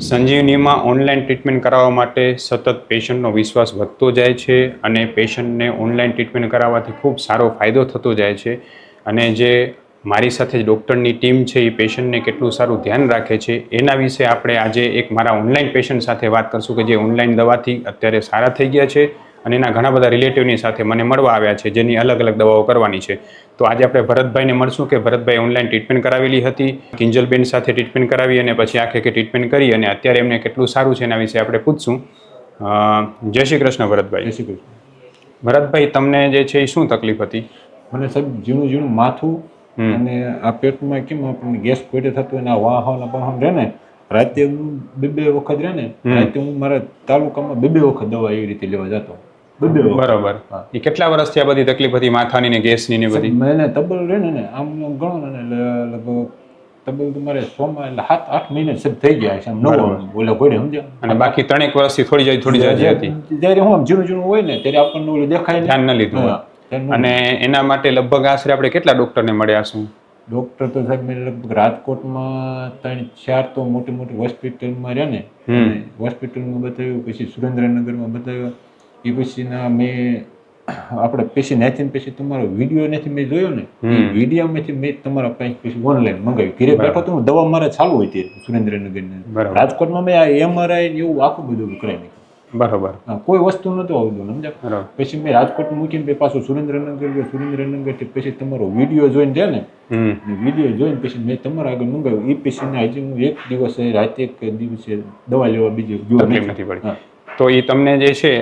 સંજીવનીમાં online treatment કરાવવા માટે સતત પેશન્ટનો વિશ્વાસ વધતો જાય છે અને પેશન્ટને ઓનલાઈન ટ્રીટમેન્ટ કરાવવાથી ખૂબ સારો ફાયદો થતો જાય છે. અને જે મારી સાથે જ ડૉક્ટરની ટીમ છે, એ પેશન્ટને કેટલું સારું ધ્યાન રાખે છે, એના વિશે આપણે આજે એક મારા ઓનલાઈન પેશન્ટ સાથે વાત કરશું કે જે ઓનલાઈન દવાથી અત્યારે સારા થઈ ગયા છે. અને એના ઘણા બધા રિલેટિવની સાથે મને મળવા આવ્યા છે જેની અલગ અલગ દવાઓ કરવાની છે. તો આજે આપણે ભરતભાઈને મળશું કે ભરતભાઈ ઓનલાઈન ટ્રીટમેન્ટ કરાવેલી હતી કિંજલબેન સાથે ટ્રીટમેન્ટ કરાવી અને પછી આખે કે ટ્રીટમેન્ટ કરી અને અત્યારે એમને કેટલું સારું છે એના વિશે આપણે પૂછશું. જય શ્રી કૃષ્ણ ભરતભાઈ. જય શ્રી કૃષ્ણ. ભરતભાઈ તમને જે છે એ શું તકલીફ હતી? મને સાહેબ ઝીણું ઝીણું માથું અને આ પેટમાં કેમ આપણને ગેસ પેટે થતું હોય ને આ વાહન વાહન રહે ને રાતે હું બે બે વખત રહે ને રાતે હું મારા તાલુકામાં બે બે વખત દવા એવી રીતે લેવા જતો. બરોબર. બરાબર એ કેટલા વર્ષથી આ બધી તકલીફ હતી? માથાની ને ગેસની ને બધી? મેં તબલ રે ને આમ ગણો ને લગભગ તબલ તમારે મારે સોમાં એટલે સાત આઠ મહિને સાહેબ થઈ ગયા છે નવો. ઓલા ઘોડે સમજ્યા? અને બાકી ત્રણેક વર્ષથી થોડી જાય થોડી જાય હતી. જ્યારે હું આમ ઝીણું ઝીણું હોય ને ત્યારે આપણને ઓલું દેખાય ધ્યાન ન લીધું અને એના માટે લગભગ આશરે આપણે કેટલા ડોક્ટરને મળ્યા છું ડોક્ટર તો સાહેબ મેં લગભગ રાજકોટમાં ત્રણ ચાર તો મોટી મોટી હોસ્પિટલમાં રહ્યા ને. હોસ્પિટલમાં બતાવ્યું પછી સુરેન્દ્રનગરમાં બતાવ્યું. એ પછીના મેં આપણે પછી ત્યાંથી પછી તમારો વીડિયો નથી મેં જોયો ને એ વિડીયોમાંથી મેં તમારા પાસે પછી ઓનલાઈન મંગાવી ઘરે બેઠો તો દવા મારે ચાલુ હોય તે સુરેન્દ્રનગરની. રાજકોટમાં મેં આ એમઆરઆઈ એવું આખું બધું કરાવી નાખ્યું. બરોબર. કોઈ વસ્તુ નહોતું આવતું સમજા પછી મેં રાજકોટ મૂકીને પછી પાછું સુરેન્દ્રનગર ગયો સુરેન્દ્રનગરથી પછી તમારો વીડિયો જોઈને છે ને વીડિયો જોઈને પછી મેં તમારા આગળ મંગાવ્યું. એ પછી હજી હું એક દિવસે રાતે એક દિવસે દવા લેવા બીજે ગયો નથી પડી. તો એ તમને જે છે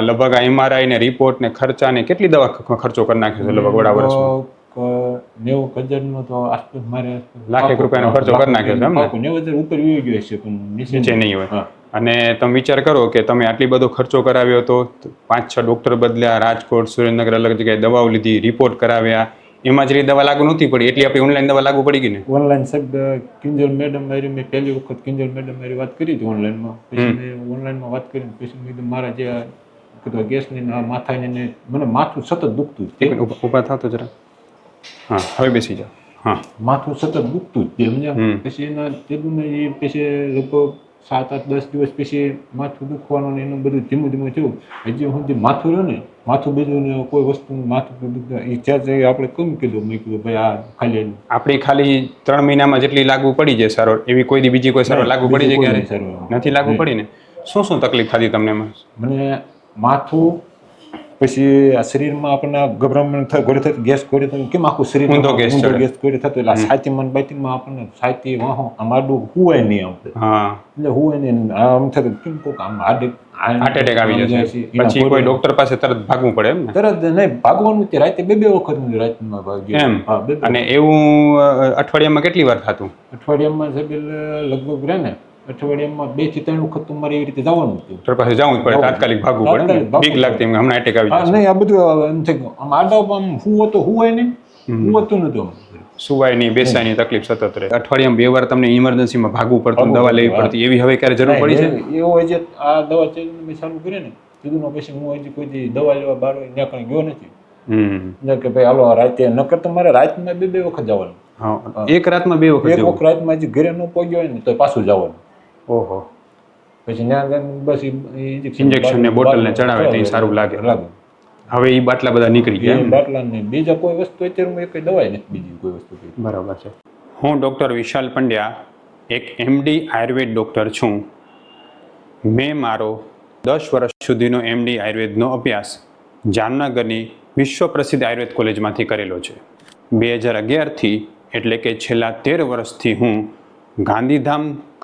લગભગ આ એમઆરઆઈ ને રિપોર્ટ ને ખર્ચા ને કેટલી દવા ખર્ચો કરી નાખ્યો છે લગભગ વડા વર્ષ નેવું હજારનો તો આસપાસ મારે લાખેક રૂપિયાનો ખર્ચો કરી નાખ્યો છે એમ નેવું હજાર ઉપર ગયો છે પણ નીચે નીચે નહીં હોય. અને તમે વિચાર કરો કે તમે આટલી બધો ખર્ચો કરાવ્યો તો પાંચ છ ડોક્ટર બદલ્યા રાજકોટ સુરેન્દ્રનગર અલગ જગ્યાએ દવાઓ લીધી રિપોર્ટ કરાવ્યા એમાં જેટલી દવા લાગુ નહોતી પડી એટલી આપણી ઓનલાઈન દવા લાગુ પડી ગઈ ને. ઓનલાઈન શબ્દ કિંજલ મેડમ મારી મેં પહેલી વખત કિંજલ મેડમ મારી વાત કરી હતી ઓનલાઈનમાં પછી મેં ઓનલાઈનમાં વાત કરી પછી મેં કીધું મારા જે કીધું ગેસની માથાની મને માથું સતત દુખતું જ ઊભા- ઊભા જરા. હા હવે બેસી જાઓ. હા. માથું સતત દુખતું જ તે સમજ્યા? પછી એના તેનું એ પછી લગભગ સાત આઠ દસ દિવસ પછી માથું દુખવાનું ને એનું બધું ધીમું ધીમું થયું. હજી સુધી માથું રહ્યું ને માથું બીજું ને કોઈ વસ્તુ માથું એ ત્યાં આપણે કેમ કીધું? મેં કીધું ભાઈ આ ખાલી આપણી ખાલી ત્રણ મહિનામાં જેટલી લાગુ પડી જાય સારો એવી કોઈ બીજી કોઈ સારો લાગુ પડી જાય નથી લાગુ પડી ને? શું શું તકલીફ થતી તમને મને માથું પછી આ શરીરમાં આપણને ગભરામણ થાય ગોળી થતી ગેસ ગોળી થતી કેમ આખું શરીર ઊંધો ગેસ ગેસ થતો એટલે આ મન બાતીમાં આપણને છાતી વાહો આડું હુવાય નહીં આમ હા. એટલે હુવાય નહીં આમ થતું કેમ કોક આમ હાર્ટ હાર્ટ એટેક આવી જાય પછી કોઈ ડોક્ટર પાસે તરત ભાગવું પડે એમ તરત નહીં ભાગવાનું તે રાતે બે બે વખત રાતમાં ભાગ્યું. એમ? અને એવું અઠવાડિયામાં કેટલી વાર થતું? અઠવાડિયામાં સાહેબ લગભગ રહે ને અઠવાડિયામાં બેથી ત્રણ વખત તમારે એવી રીતે જવાનું હતું. ડોક્ટર પાસે જવું પડે તાત્કાલિક ભાગવું પડે બીક લાગતી હમણાં એટેક આવી જાય નહીં આ બધું એમ થઈ ગયું આમ આડો આમ હું હતો હુવાય નહીં હું હતું નતું સુવાય નહીં બેસાય નહીં તકલીફ સતત રહે. અઠવાડિયામાં બે વાર તમને ઇમરજન્સીમાં ભાગવું પડતું દવા લેવી પડતી એવી હવે ક્યારે જરૂર પડી છે? એ- હોય છે આ દવા ચેનલ મેં ચાલુ કરી ને કીધું પછી હું હજી કોઈ દવા લેવા બાર ત્યાં કઈ ગયો નથી. કે ભાઈ હાલો રાતે નકર તમારે મારે રાતમાં બે બે વખત જવાનું. એક રાતમાં બે વખત એક વખત રાતમાં હજી ઘરે ન પહોંચ્યો હોય ને તો પાછું જવાનું. ઓહો. પછી ત્યાં બસ ઇન્જેક્શન ને bottle ને ચડાવે તો સારું લાગે. લાગે. હવે એ બાટલા બધા નીકળી ગયા બાટલા ને? બીજા કોઈ વસ્તુ અત્યારે હું એક દવાઈ નથી બીજી કોઈ વસ્તુ બરાબર છે. હું ડૉક્ટર વિશાલ પંડ્યા એક એમડી આયુર્વેદ ડૉક્ટર છું. મેં મારો દસ વર્ષ સુધીનો એમડી આયુર્વેદનો અભ્યાસ જામનગરની વિશ્વ પ્રસિદ્ધ આયુર્વેદ કોલેજમાંથી કરેલો છે. બે હજાર અગિયારથી એટલે કે છેલ્લા તેર વર્ષથી હું ગાંધીધામ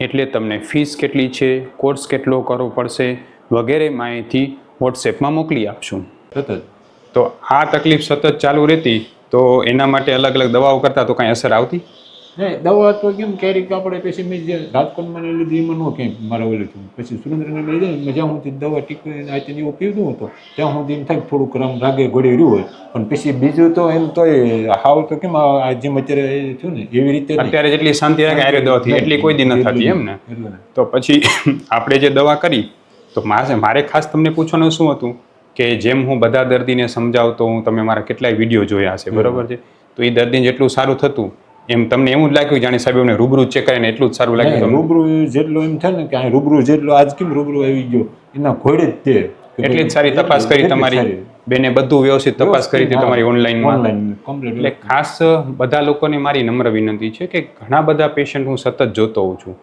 એટલે તમને ફીસ કેટલી છે કોર્સ કેટલો કરવો પડશે વગેરે માહિતી વોટ્સએપમાં મોકલી આપશું. સતત. તો આ તકલીફ સતત ચાલુ રહેતી તો એના માટે અલગ અલગ દવાઓ કરતાં તો કાંઈ અસર આવતી? નહીં દવા તો કેમ ક્યારેક આપણે પછી મેં જે રાજકોટમાં ને લીધી એમાં ન કેમ મારે ઓલું છું પછી સુરેન્દ્રનગર લઈ જાય જ્યાં સુધી દવા ટીકી આ તેની એવું પીવું હતો ત્યાં સુધી એમ થાય થોડુંક રમ રાગે ઘોડે રહ્યું હોય. પણ પછી બીજું તો એમ તો હાવ તો કેમ આ જેમ અત્યારે થયું ને એવી રીતે અત્યારે જેટલી શાંતિ રાખે આયુર્વેદ દવાથી એટલી કોઈ દી ન થતી એમ ને. તો પછી આપણે જે દવા કરી તો મારે મારે ખાસ તમને પૂછવાનું શું હતું? કે જેમ હું બધા દર્દીને સમજાવતો હું તમે મારા કેટલાય વીડિયો જોયા હશે બરાબર છે? તો એ દર્દીને જેટલું સારું થતું એમ તમને એવું જ લાગ્યું જાણે સાહેબ એમને રૂબરૂ ચેક કરીને એટલું જ સારું લાગ્યું રૂબરૂ જેટલો એમ થાય ને કે અહીં રૂબરૂ જેટલો આજ કેમ રૂબરૂ આવી ગયો? એના ખોડે જ તે. એટલી જ સારી તપાસ કરી તમારી. બેને બધું વ્યવસ્થિત તપાસ કરી હતી તમારી ઓનલાઈન ઓનલાઈન. એટલે ખાસ બધા લોકોને મારી નમ્ર વિનંતી છે કે ઘણા બધા પેશન્ટ હું સતત જોતો હોઉં છું.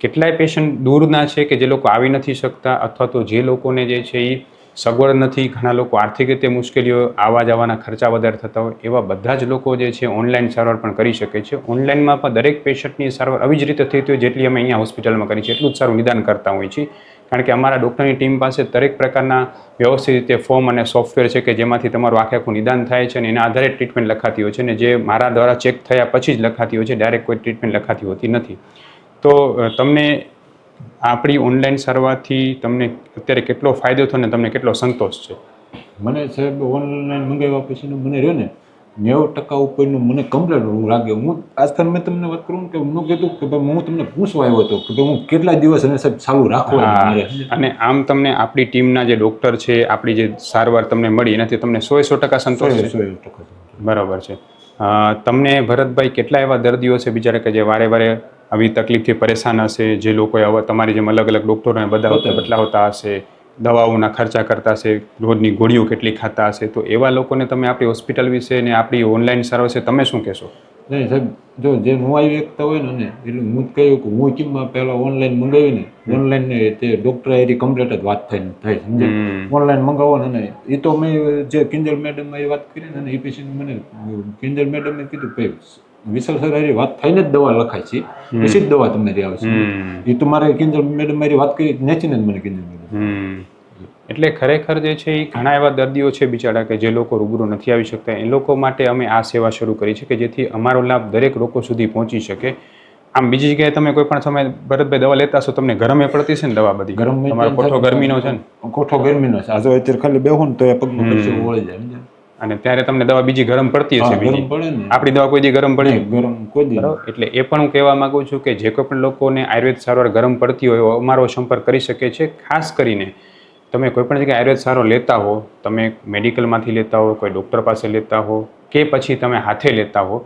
કેટલાય પેશન્ટ દૂરના છે કે જે લોકો આવી નથી શકતા અથવા તો જે લોકોને જે છે એ સગવડ નથી, ઘણા લોકો આર્થિક રીતે મુશ્કેલીઓ આવવા જવાના ખર્ચા વધારે થતા હોય, એવા બધા જ લોકો જે છે ઓનલાઈન સારવાર પણ કરી શકે છે. ઓનલાઈનમાં પણ દરેક પેશન્ટની સારવાર આવી જ રીતે થતી હોય જેટલી અમે અહીંયા હોસ્પિટલમાં કરી છે, એટલું જ સારું નિદાન કરતા હોઈએ છીએ. કારણ કે અમારા ડૉક્ટરની ટીમ પાસે દરેક પ્રકારના વ્યવસ્થિત રીતે ફોર્મ અને સોફ્ટવેર છે કે જેમાંથી તમારું આખે આખું નિદાન થાય છે અને એના આધારે ટ્રીટમેન્ટ લખાતી હોય છે અને જે મારા દ્વારા ચેક થયા પછી જ લખાતી હોય છે, ડાયરેક્ટ કોઈ ટ્રીટમેન્ટ લખાતી હોતી નથી. તો તમને આપણી ઓનલાઈન સારવારથી તમને અત્યારે કેટલો ફાયદો થયો ને તમને કેટલો સંતોષ છે? મને સાહેબ ઓનલાઈન મંગાવ્યા પછીનું મને રહ્યો ને નેવું ટકા ઉપરનું મને કમ્પ્લેટ લાગે હું આજકાલ મેં તમને વાત કરું કે હું કીધું કે ભાઈ હું તમને પૂછવા આવ્યો હતો કે હું કેટલા દિવસ એને સાહેબ ચાલુ રાખો અને આમ તમને આપણી ટીમના જે ડૉક્ટર છે આપણી જે સારવાર તમને મળી એનાથી તમને સો સો ટકા સંતોષ સો ટકા બરાબર છે. તમને ભરતભાઈ કેટલા એવા દર્દીઓ છે બિચારા કે જે વારે વારે આવી તકલીફથી પરેશાન હશે જે લોકોએ તમારી જેમ અલગ અલગ ડૉક્ટરોને બધા. બદલાવતા હશે દવાઓના ખર્ચા કરતા હશે રોજની ગોળીઓ કેટલી ખાતા હશે તો એવા લોકોને તમે આપણી હોસ્પિટલ વિશે ને આપણી ઓનલાઈન સારવાર વિશે તમે શું કહેશો? નહીં સાહેબ જો જે નુવાઈ વ્યક્તા હોય ને એટલે હું જ કહ્યું કે હું કેમ પહેલાં ઓનલાઈન મંગાવીને ઓનલાઈન ને તે ડૉક્ટર એરી કમ્પ્લીટ જ વાત થાય ને થાય સમજે ઓનલાઈન મંગાવો ને એ તો મેં જે કિંજલ મેડમ એ વાત કરી ને એ પછી મને કિંજલ મેડમે કીધું ભાઈ વિશાલ સર હારી વાત થઈને જ દવા લખાય છે. પછી જ દવા તમારી આવે છે. એ તો મારે કિંજલ મેડમ મારી વાત કરી નેચીને જ મને કિંજલ મેડમ. એટલે ખરેખર જે છે એ ઘણા એવા દર્દીઓ છે બિચારા કે જે લોકો રૂબરૂ નથી આવી શકતા. એ લોકો માટે અમે આ સેવા શરૂ કરી છે કે જેથી અમારો લાભ દરેક લોકો સુધી પહોંચી શકે. આમ બીજી જગ્યાએ તમે કોઈ પણ સમય ભરતભાઈ દવા લેતા છો તમને ગરમે પડતી છે ને દવા બધી? ગરમ તમારો કોઠો ગરમીનો છે ને? કોઠો ગરમીનો છે. આજે અત્યારે ખાલી બેહું ને તો એ પગમાં વળી જાય? અને ત્યારે તમને દવા બીજી ગરમ પડતી હશે બીજી આપણી દવા કોઈ દી ગરમ પડે ગરમ કોઈ બરાબર? એટલે એ પણ હું કહેવા માંગુ છું કે જે કોઈ પણ લોકોને આયુર્વેદ સારવાર ગરમ પડતી હોય અમારો સંપર્ક કરી શકે છે. ખાસ કરીને તમે કોઈ પણ જગ્યાએ આયુર્વેદ સારવાર લેતા હો તમે મેડિકલમાંથી લેતા હો કોઈ ડૉક્ટર પાસે લેતા હો કે પછી તમે હાથે લેતા હો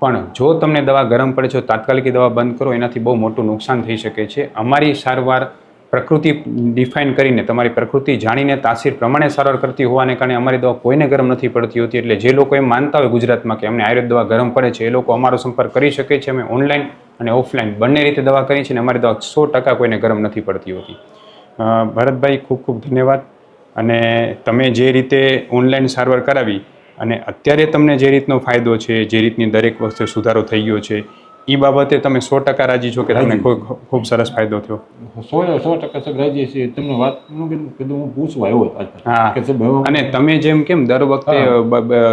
પણ જો તમને દવા ગરમ પડે છે તાત્કાલિક દવા બંધ કરો એનાથી બહુ મોટું નુકસાન થઈ શકે છે. અમારી સારવાર પ્રકૃતિ ડિફાઇન કરીને, તમારી પ્રકૃતિ જાણીને તાસીર પ્રમાણે સારવાર કરતી હોવાને કારણે અમારી દવા કોઈને ગરમ નથી પડતી હોતી. એટલે જે લોકો એમ માનતા હોય ગુજરાતમાં કે અમને આયુર્વેદ દવા ગરમ પડે છે, એ લોકો અમારો સંપર્ક કરી શકે છે. અમે ઓનલાઈન અને ઓફલાઈન બંને રીતે દવા કરી છે અને અમારી દવા સો ટકા કોઈને ગરમ નથી પડતી હોતી. ભરતભાઈ, ખૂબ ખૂબ ધન્યવાદ. અને તમે જે રીતે ઓનલાઈન સારવાર કરાવી અને અત્યારે તમને જે રીતનો ફાયદો છે, જે રીતની દરેક વસ્તુ સુધારો થઈ ગયો છે એ બાબતે તમે સો ટકા રાજી છો કે તમને ખૂબ ખૂબ સરસ ફાયદો થયો? સો સો ટકા રાજી છે તમને વાત કીધું હું પૂછવા આવ્યો હા. અને તમે જેમ કેમ દર વખતે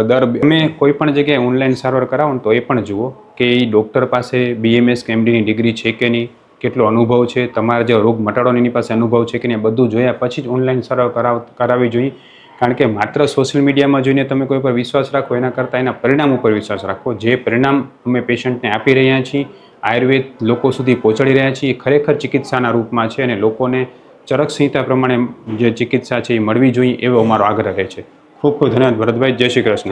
દર તમે કોઈ પણ જગ્યાએ ઓનલાઈન સારવાર કરાવો ને તો એ પણ જુઓ કે એ ડૉક્ટર પાસે બીએમએસ કે એમડીની ડિગ્રી છે કે નહીં કેટલો અનુભવ છે તમારા જે રોગ મટાડવાનો એની પાસે અનુભવ છે કે નહીં બધું જોયા પછી જ ઓનલાઈન સારવાર કરાવ કરાવવી જોઈએ. કારણ કે માત્ર સોશિયલ મીડિયામાં જોઈને તમે કોઈ પર વિશ્વાસ રાખો, એના કરતાં એના પરિણામ ઉપર વિશ્વાસ રાખો. જે પરિણામ અમે પેશન્ટને આપી રહ્યા છીએ, આયુર્વેદ લોકો સુધી પહોંચાડી રહ્યા છીએ ખરેખર ચિકિત્સાના રૂપમાં છે અને લોકોને ચરક સંહિતા પ્રમાણે જે ચિકિત્સા છે એ મળવી જોઈએ એવો અમારો આગ્રહ રહે છે. ખૂબ ખૂબ ધન્યવાદ. ભરતભાઈ જય શ્રી કૃષ્ણ.